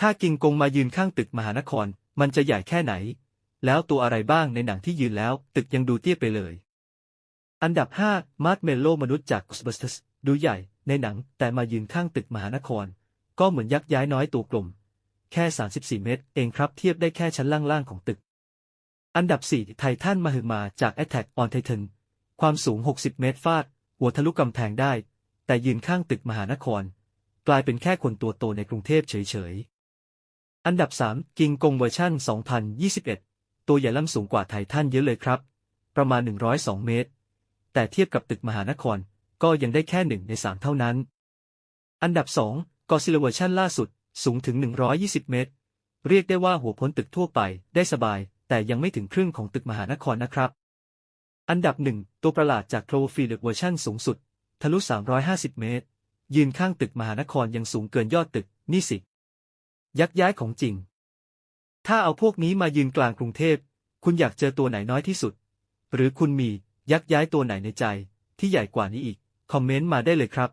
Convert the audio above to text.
ถ้ากิงกงมายืนข้างตึกมหานคร มันจะใหญ่แค่ไหน แล้วตัวอะไรบ้างในหนังที่ยืนแล้ว ตึกยังดูเตี้ยไปเลย อันดับ 5 มาร์ m เมลโลมนุษย์จาก Ghostbusters ดูใหญ่ในหนังแต่มายืนข้างตึกมหานคร ก็เหมือนยักษ์ย้ายน้อยตัวกลม แค่ 34 เมตร เองครับเทียบได้แค่ชั้นล่างๆของตึก อันดับ 4 ไททันมาหือมาจาก Attack on Titan ความสูง 60 เมตรฟาด หัวทะลุกำแพงได้ แต่ยืนข้างตึกมหานคร กลายเป็นแค่คนตัวโตในกรุงเทพเฉยๆ อันดับ 3 กิงกงเวอร์ชัน2021 ตัวใหญ่ล่ำสูงกว่าไททันเยอะเลยครับ ประมาณ 102 เมตร แต่เทียบกับตึกมหานคร ก็ยังได้แค่หนึ่งในสามเท่านั้น อันดับ 2กอซิลเวอร์ชันล่าสุด สูงถึง 120 เมตร เรียกได้ว่าหัวพ้นตึกทั่วไปได้สบาย แต่ยังไม่ถึงครึ่งของตึกมหานครนะครับ อันดับหนึ่งตัวประหลาดจากโคลฟีเดเวอร์ชันสูงสุด ทะลุ 350 เมตร ยืนข้างตึกมหานครยังสูงเกินยอดตึก นี่สิ ยักย้ายของจริง ถ้าเอาพวกนี้มายืนกลางกรุงเทพ คุณอยากเจอตัวไหนน้อยที่สุด หรือคุณมียักย้ายตัวไหนในใจที่ใหญ่กว่านี้อีก คอมเมนต์มาได้เลยครับ